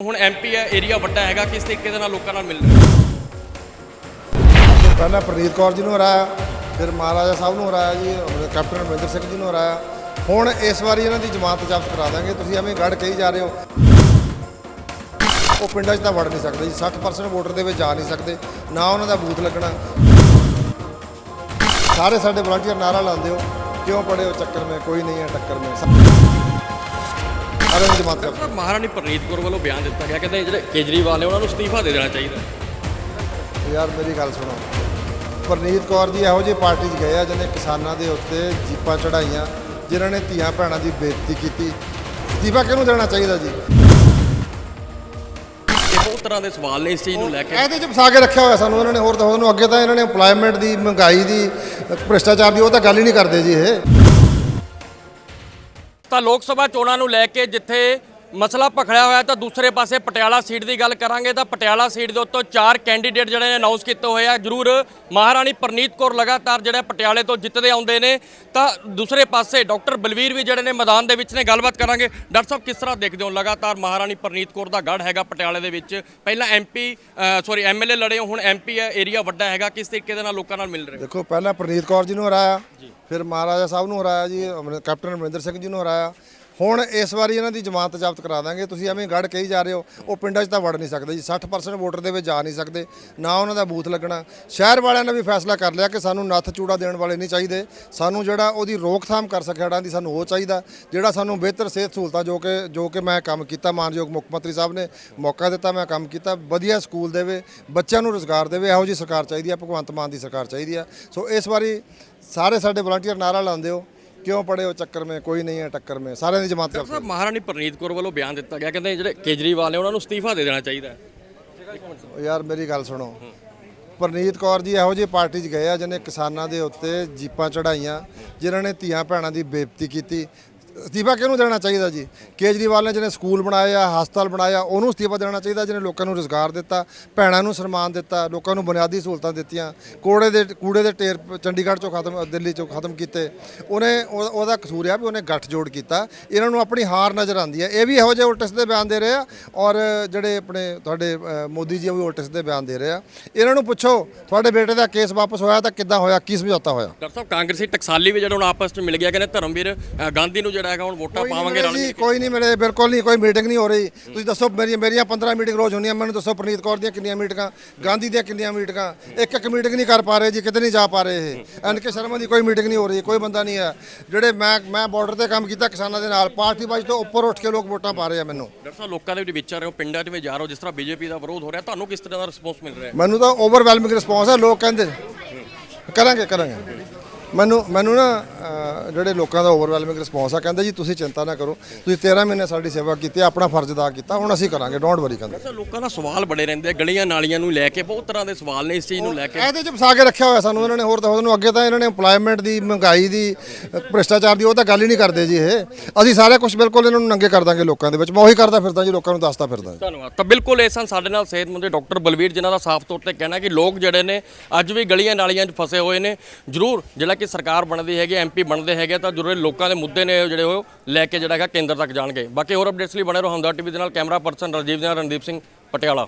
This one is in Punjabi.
ਹੁਣ ਐਮਪੀ ਹੈ ਏਰੀਆ ਵੱਡਾ ਹੈਗਾ, ਕਿਸ ਤਰੀਕੇ ਦੇ ਨਾਲ ਲੋਕਾਂ ਨਾਲ ਮਿਲ ਪਹਿਲਾਂ ਪ੍ਰਨੀਤ ਕੌਰ ਜੀ ਨੂੰ ਹਰਾਇਆ, ਫਿਰ ਮਹਾਰਾਜਾ ਸਾਹਿਬ ਨੂੰ ਹਰਾਇਆ ਜੀ ਆਪਣੇ ਕੈਪਟਨ ਅਮਰਿੰਦਰ ਸਿੰਘ ਜੀ ਨੂੰ ਹਰਾਇਆ। ਹੁਣ ਇਸ ਵਾਰੀ ਇਹਨਾਂ ਦੀ ਜ਼ਮਾਨਤ ਜ਼ਬਤ ਕਰਾ ਦਾਂਗੇ, ਤੁਸੀਂ ਐਵੇਂ ਗੜ ਕਹੀ ਜਾ ਰਹੇ ਹੋ। ਉਹ ਪਿੰਡਾਂ 'ਚ ਤਾਂ ਵੜ ਨਹੀਂ ਸਕਦੇ ਜੀ 60% ਵੋਟਰ ਦੇ ਵਿੱਚ ਜਾ ਨਹੀਂ ਸਕਦੇ, ਨਾ ਉਹਨਾਂ ਦਾ ਬੂਥ ਲੱਗਣਾ। ਸਾਰੇ ਸਾਡੇ ਵਲੰਟੀਅਰ ਨਾਰਾ ਲਾਉਂਦੇ ਹੋ, ਕਿਉਂ ਪੜੇ ਚੱਕਰ ਮੇ, ਕੋਈ ਨਹੀਂ ਹੈ ਟੱਕਰ ਮੇ। ਸਾਰੇ ਦੀ ਜ਼ਮਾਨਤ ਜ਼ਬਤ ਸਰ ਮਹਾਰਾਣੀ ਪ੍ਰਨੀਤ ਕੌਰ ਵੱਲੋਂ ਬਿਆਨ ਦਿੱਤਾ ਗਿਆ ਕਹਿੰਦੇ ਜਿਹੜੇ ਕੇਜਰੀਵਾਲ ਨੇ ਉਹਨਾਂ ਨੂੰ ਅਸਤੀਫਾ ਦੇ ਦੇਣਾ ਚਾਹੀਦਾ। ਯਾਰ ਮੇਰੀ ਗੱਲ ਸੁਣੋ। ਪਰਨੀਤ ਕੌਰ ਜੀ ਇਹੋ ਜਿਹੀ ਪਾਰਟੀ 'ਚ ਗਏ ਆ ਜਿਹਨੇ ਕਿਸਾਨਾਂ ਦੇ ਉੱਤੇ ਜੀਪਾਂ ਚੜਾਈਆਂ ਜਿਨ੍ਹਾਂ ਨੇ ਧੀਆਂ ਭੈਣਾਂ ਦੀ ਬੇਇੱਜ਼ਤੀ ਕੀਤੀ। ਅਸਤੀਫਾ ਕਿਹਨੂੰ ਦੇਣਾ ਚਾਹੀਦਾ ਜੀ? ਬਹੁਤ ਤਰ੍ਹਾਂ ਦੇ ਸਵਾਲ ਨੇ ਇਸ ਚੀਜ਼ ਨੂੰ ਲੈ ਕੇ। ਇਹਦੇ 'ਚ ਫਸਾ ਕੇ ਰੱਖਿਆ ਹੋਇਆ ਸਾਨੂੰ ਇਹਨਾਂ ਨੇ ਹੋਰ ਤਾਂ ਉਹਨੂੰ ਅੱਗੇ ਤਾਂ ਇਹਨਾਂ ਨੇ ਏਮਪਲੋਇਮੈਂਟ ਦੀ ਮਹਿੰਗਾਈ ਦੀ ਭ੍ਰਿਸ਼ਟਾਚਾਰ ਦੀ ਉਹ ਤਾਂ ਗੱਲ ਹੀ ਨਹੀਂ ਕਰਦੇ ਜੀ ਇਹ। ਤਾਂ ਲੋਕ ਸਭਾ ਚੋਣਾਂ ਨੂੰ ਲੈ ਕੇ ਜਿੱਥੇ ਮਸਲਾ ਭਖੜਿਆ ਹੋਇਆ ਤਾਂ ਦੂਸਰੇ ਪਾਸੇ ਪਟਿਆਲਾ ਸੀਟ ਦੀ ਗੱਲ ਕਰਾਂਗੇ ਤਾਂ ਪਟਿਆਲਾ ਸੀਟ ਦੇ ਉੱਤੋਂ ਚਾਰ ਕੈਂਡੀਡੇਟ ਜਿਹੜੇ ਨੇ ਅਨਾਉਂਸ ਕੀਤੇ ਹੋਏ ਆ। ਜਰੂਰ ਮਹਾਰਾਣੀ ਪ੍ਰਨੀਤ ਕੌਰ ਲਗਾਤਾਰ ਜਿਹੜੇ ਪਟਿਆਲੇ ਤੋਂ ਜਿੱਤਦੇ ਆਉਂਦੇ ਨੇ। ਤਾਂ ਦੂਸਰੇ ਪਾਸੇ ਡਾਕਟਰ ਬਲਵੀਰ ਵੀ ਜਿਹੜੇ ਨੇ ਮੈਦਾਨ ਦੇ ਵਿੱਚ ਨੇ ਗੱਲਬਾਤ ਕਰਾਂਗੇ। ਡਾਕਟਰ ਸਾਹਿਬ ਕਿਸ ਤਰ੍ਹਾਂ ਦੇਖਦੇ ਹੋ? ਲਗਾਤਾਰ ਮਹਾਰਾਣੀ ਪ੍ਰਨੀਤ ਕੌਰ ਦਾ ਗੜ ਹੈਗਾ ਪਟਿਆਲੇ ਦੇ ਵਿੱਚ। ਪਹਿਲਾਂ ਐਮਪੀ ਸੌਰੀ ਐਮਐਲਏ ਲੜੇ ਹੁਣ ਐਮਪੀ ਹੈ ਏਰੀਆ ਵੱਡਾ ਹੈਗਾ। ਕਿਸ ਤਰੀਕੇ ਦੇ ਨਾਲ ਲੋਕਾਂ ਨਾਲ ਮਿਲ ਰਿਹਾ? ਦੇਖੋ ਪਹਿਲਾਂ ਪ੍ਰਨੀਤ ਕੌਰ ਜੀ ਨੂੰ ਹਰਾਇਆ। ਫਿਰ ਮਹਾਰਾਜਾ ਸਾਹਿਬ ਨੂੰ ਹਰਾਇਆ ਜੀ ਕੈਪਟਨ ਅਮਰਿੰਦਰ ਸਿੰਘ ਜੀ ਨੂੰ ਹਰਾਇਆ। ਹੁਣ ਇਸ ਵਾਰੀ ਇਹਨਾਂ ਦੀ ਜ਼ਮਾਨਤ ਜ਼ਬਤ ਕਰਾ ਦਾਂਗੇ। ਤੁਸੀਂ ਐਵੇਂ ਗੜ ਕਹੀ ਜਾ ਰਹੇ ਹੋ, ਉਹ ਪਿੰਡਾਂ 'ਚ ਤਾਂ ਵੜ ਨਹੀਂ ਸਕਦੇ ਜੀ। 60% ਵੋਟਰ ਦੇ ਵਿੱਚ ਜਾ ਨਹੀਂ ਸਕਦੇ, ਨਾ ਉਹਨਾਂ ਦਾ ਬੂਥ ਲੱਗਣਾ। ਸ਼ਹਿਰ ਵਾਲਿਆਂ ਨੇ ਵੀ ਫੈਸਲਾ ਕਰ ਲਿਆ ਕਿ ਸਾਨੂੰ ਨੱਥ ਚੂੜਾ ਦੇਣ ਵਾਲੇ ਨਹੀਂ ਚਾਹੀਦੇ। ਸਾਨੂੰ ਜਿਹੜਾ ਉਹਦੀ ਰੋਕਥਾਮ ਕਰ ਸਕੇ ਦੀ ਸਾਨੂੰ ਉਹ ਚਾਹੀਦਾ। ਜਿਹੜਾ ਸਾਨੂੰ ਬਿਹਤਰ ਸਿਹਤ ਸਹੂਲਤਾਂ ਜੋ ਕਿ ਜੋ ਕਿ ਮੈਂ ਕੰਮ ਕੀਤਾ, ਮਾਨਯੋਗ ਮੁੱਖ ਮੰਤਰੀ ਸਾਹਿਬ ਨੇ ਮੌਕਾ ਦਿੱਤਾ, ਮੈਂ ਕੰਮ ਕੀਤਾ, ਵਧੀਆ ਸਕੂਲ ਦੇਵੇ, ਬੱਚਿਆਂ ਨੂੰ ਰੋਜ਼ਗਾਰ ਦੇਵੇ, ਇਹੋ ਜੀ ਸਰਕਾਰ ਚਾਹੀਦੀ ਆ, ਭਗਵੰਤ ਮਾਨ ਦੀ ਸਰਕਾਰ ਚਾਹੀਦੀ ਆ। ਸੋ ਇਸ ਵਾਰੀ ਸਾਰੇ ਸਾਡੇ ਵਲੰਟੀਅਰ ਨਾਰਾ ਲਾਉਂਦੇ ਹੋ। ਕਿਉਂ ਪੜੇ ਹੋ ਚੱਕਰ ਮੇ? ਕੋਈ ਨਹੀਂ ਹੈ ਟੱਕਰ ਮੇ। ਸਾਰਿਆਂ ਦੀ ਜਮਾਤ ਸਾਹਿਬ ਮਹਾਰਾਣੀ ਪ੍ਰਨੀਤ ਕੌਰ ਵੱਲੋਂ ਬਿਆਨ ਦਿੱਤਾ ਗਿਆ ਕਹਿੰਦੇ ਜਿਹੜੇ ਕੇਜਰੀਵਾਲ ਨੇ ਉਹਨਾਂ ਨੂੰ ਅਸਤੀਫਾ ਦੇ ਦੇਣਾ ਚਾਹੀਦਾ ਹੈ। ਯਾਰ ਮੇਰੀ ਗੱਲ ਸੁਣੋ। ਪਰਨੀਤ ਕੌਰ ਜੀ ਇਹੋ ਜਿਹੀ ਪਾਰਟੀ 'ਚ ਗਏ ਆ ਜਿਹਨੇ ਕਿਸਾਨਾਂ ਦੇ ਉੱਤੇ ਜੀਪਾਂ ਚੜਾਈਆਂ ਜਿਨ੍ਹਾਂ ਨੇ ਧੀਆਂ ਭੈਣਾਂ ਦੀ ਬੇਇੱਜ਼ਤੀ ਕੀਤੀ। ਅਸਤੀਫਾ ਕਿਹਨੂੰ ਦੇਣਾ ਚਾਹੀਦਾ ਜੀ? ਕੇਜਰੀਵਾਲ ਨੇ ਜਿਹਨੇ ਸਕੂਲ ਬਣਾਏ ਆ, ਹਸਪਤਾਲ ਬਣਾਇਆ ਉਹਨੂੰ ਅਸਤੀਫਾ ਦੇਣਾ ਚਾਹੀਦਾ, ਜਿਹਨੇ ਲੋਕਾਂ ਨੂੰ ਰੋਜ਼ਗਾਰ ਦਿੱਤਾ, ਭੈਣਾਂ ਨੂੰ ਸਨਮਾਨ ਦਿੱਤਾ, ਲੋਕਾਂ ਨੂੰ ਬੁਨਿਆਦੀ ਸਹੂਲਤਾਂ ਦਿੱਤੀਆਂ, ਕੋੜੇ ਦੇ, ਕੂੜੇ ਦੇ ਢੇਰ ਚੰਡੀਗੜ੍ਹ ਚੋਂ ਖਤਮ, ਦਿੱਲੀ ਚੋਂ ਖਤਮ ਕੀਤੇ। ਉਹਨੇ, ਉਹ- ਉਹਦਾ ਕਸੂਰ ਆ ਵੀ ਉਹਨੇ ਗੱਠਜੋੜ ਕੀਤਾ। ਇਹਨਾਂ ਨੂੰ ਆਪਣੀ ਹਾਰ ਨਜ਼ਰ ਆਉਂਦੀ ਹੈ। ਇਹ ਵੀ ਇਹੋ ਜਿਹੇ ਉਲਟ ਦੇ ਬਿਆਨ ਦੇ ਰਹੇ ਆ ਔਰ ਜਿਹੜੇ ਆਪਣੇ, ਤੁਹਾਡੇ ਮੋਦੀ ਜੀ ਉਹ ਵੀ ਉਲਟ ਦੇ ਬਿਆਨ ਦੇ ਰਹੇ ਆ। ਇਹਨਾਂ ਨੂੰ ਪੁੱਛੋ, ਤੁਹਾਡੇ ਬੇਟੇ ਦਾ ਕੇਸ ਵਾਪਸ ਹੋਇਆ ਤਾਂ ਕਿੱਦਾਂ ਹੋਇਆ? ਕੀ ਸਮਝੌਤਾ ਹੋਇਆ? ਡਾਕਟਰ ਸਾਹਿਬ, ਕਾਂਗਰਸੀ ਟਕਸਾਲੀ ਵੀ ਜਿਹੜਾ ਹੁਣ ਆਪਸ ਵਿੱਚ ਮਿਲ ਗਿਆ, ਕਹਿੰਦੇ ਧਰਮਵੀਰ ਗਾਂਧੀ ਨੂੰ ਜਿਹੜਾ ਹੈਗਾ ਹੁਣ ਵੋਟਾਂ ਪਾਵਾਂਗੇ ਰਲ ਮਿਲ ਕੇ। ਕੋਈ ਨਹੀਂ ਮਿਲੇ ਬਿਲਕੁਲ ਨਹੀਂ ਕੋਈ ਮੀਟਿੰਗ ਨਹੀਂ ਹੋ ਰਹੀ। ਤੁਸੀਂ ਦੱਸੋ ਮੇਰੀਆਂ ਮੇਰੀਆਂ 15 ਮੀਟਿੰਗ ਰੋਜ਼ ਹੁੰਦੀਆਂ ਮੈਨੂੰ ਦੱਸੋ ਪ੍ਰਨੀਤ ਕੌਰ ਦੀਆਂ ਕਿੰਨੀਆਂ ਮੀਟਿੰਗਾਂ ਗਾਂਧੀ ਦੀਆਂ ਕਿੰਨੀਆਂ ਮੀਟਿੰਗਾਂ ਇੱਕ ਇੱਕ ਮੀਟਿੰਗ ਨਹੀਂ ਕਰ ਪਾ ਰਹੇ ਜੀ ਕਿਤੇ ਨਹੀਂ ਜਾ ਪਾ ਰਹੇ ਇਹ। ਐਨ ਕੇ ਸ਼ਰਮਾ ਦੀ ਕੋਈ ਮੀਟਿੰਗ ਨਹੀਂ ਹੋ ਰਹੀ ਕੋਈ ਬੰਦਾ ਨਹੀਂ ਹੈ। ਜਿਹੜੇ ਮੈਂ ਮੈਂ ਬਾਰਡਰ ਤੇ ਕੰਮ ਕੀਤਾ ਕਿਸਾਨਾਂ ਦੇ ਨਾਲ ਪਾਰਟੀ ਬਾਜ ਤੋਂ ਉੱਪਰ ਉੱਠ ਕੇ ਲੋਕ ਵੋਟਾਂ ਪਾ ਰਹੇ ਆ ਮੈਨੂੰ। ਡਾਕਟਰ ਸਾਹਿਬ ਲੋਕਾਂ ਦੇ ਵਿੱਚ ਵਿਚਾਰ ਰਹੇ ਹੋ ਪਿੰਡਾਂ 'ਚ ਵੀ ਜਾ ਰਹੇ ਹੋ ਜਿਸ ਤਰ੍ਹਾਂ ਬੀਜੇਪੀ ਦਾ ਵਿਰੋਧ ਹੋ ਰਿਹਾ ਤੁਹਾਨੂੰ ਕਿਸ ਤਰ੍ਹਾਂ ਦਾ ਰਿਸਪੌਂਸ ਮਿਲ ਰਿਹਾ ਹੈ? ਮੈਨੂੰ ਤਾਂ ਓਵਰਵੈਲਮਿੰਗ ਰਿਸਪੌਂਸ ਹੈ ਲੋਕ ਕਹਿੰਦੇ। ਕਰਾਂਗੇ ਕਰਾਂਗੇ। ਮੈਨੂੰ ਮੈਨੂੰ ਨਾ ਜਿਹੜੇ ਲੋਕਾਂ ਦਾ ਓਵਰਵੈਲਮਿੰਗ ਰਿਸਪੌਂਸ ਆ ਕਹਿੰਦੇ ਜੀ ਤੁਸੀਂ ਚਿੰਤਾ ਨਾ ਕਰੋ ਤੁਸੀਂ 13 ਮਹੀਨੇ ਸਾਡੀ ਸੇਵਾ ਕੀਤੀ ਆਪਣਾ ਫਰਜ਼ ਅਦਾ ਕੀਤਾ ਹੁਣ ਅਸੀਂ ਕਰਾਂਗੇ ਡੋਂਟ ਵਰੀ ਕਹਿੰਦੇ ਸਾਹਿਬ ਲੋਕਾਂ ਦਾ ਸਵਾਲ ਬੜੇ ਰਹਿੰਦੇ ਆ ਗਲੀਆਂ ਨਾਲੀਆਂ ਨੂੰ ਲੈ ਕੇ ਬਹੁਤ ਤਰ੍ਹਾਂ ਦੇ ਸਵਾਲ ਨੇ ਇਸ ਚੀਜ਼ ਨੂੰ ਲੈ ਕੇ। ਇਹਦੇ ਚ ਫਸਾ ਕੇ ਰੱਖਿਆ ਹੋਇਆ ਸਾਨੂੰ ਇਹਨਾਂ ਨੇ ਹੋਰ ਤਾਂ ਉਹਨੂੰ ਅੱਗੇ ਤਾਂ ਇਹਨਾਂ ਨੇ ਏਮਪਲੋਇਮੈਂਟ ਦੀ ਮਹਿੰਗਾਈ ਦੀ ਅ, ਭ੍ਰਿਸ਼ਟਾਚਾਰ ਦੀ ਉਹ ਤਾਂ ਗੱਲ ਹੀ ਨਹੀਂ ਕਰਦੇ ਜੀ ਇਹ। ਅਸੀਂ ਸਾਰੇ ਕੁਝ ਬਿਲਕੁਲ ਇਹਨਾਂ ਨੂੰ ਨੰਗੇ ਕਰ ਦਾਂਗੇ ਲੋਕਾਂ ਦੇ ਵਿੱਚ ਮੈਂ ਉਹੀ ਕਰਦਾ ਫਿਰਦਾ ਜੀ ਲੋਕਾਂ ਨੂੰ ਦੱਸਦਾ ਫਿਰਦਾ ਜੀ। ਧੰਨਵਾਦ। ਤਾਂ ਬਿਲਕੁਲ ਇਹ ਸਨ ਸਾਡੇ ਨਾਲ ਸਿਹਤਮੰਦ ਡਾਕਟਰ ਬਲਵੀਰ ਜਿਨ੍ਹਾਂ ਦਾ ਸਾਫ਼ ਤੌਰ ਤੇ ਕਹਿਣਾ ਕਿ ਲੋਕ ਜਿਹੜੇ ਨੇ ਅੱਜ ਵੀ ਗਲੀਆਂ ਨਾਲੀਆਂ 'ਚ ਫਸੇ ਹੋਏ ਨੇ। ਜ਼ਰੂਰ ਜਿਹੜਾ ਕਿ ਸਰਕਾਰ ਬਣਦੀ ਹੈਗੀ ਐਮਪੀ ਬਣਦੇ ਹੈਗੇ ਤਾਂ ਜ਼ਰੂਰ ਲੋਕਾਂ ਦੇ ਮੁੱਦੇ ਨੇ ਉਹ ਜਿਹੜੇ ਉਹ ਲੈ ਕੇ ਜਿਹੜਾ ਹੈਗਾ ਕੇਂਦਰ ਤੱਕ ਜਾਣਗੇ। ਬਾਕੀ ਹੋਰ ਅਪਡੇਟਸ ਲਈ ਬਣੇ ਰਹੋ ਹਮਦਰ ਟੀਵੀ ਦੇ ਨਾਲ ਕੈਮਰਾ ਪਰਸਨ ਰਾਜੀਵ ਦੇ ਨਾਲ ਰਣਦੀਪ ਸਿੰਘ, ਪਟਿਆਲਾ।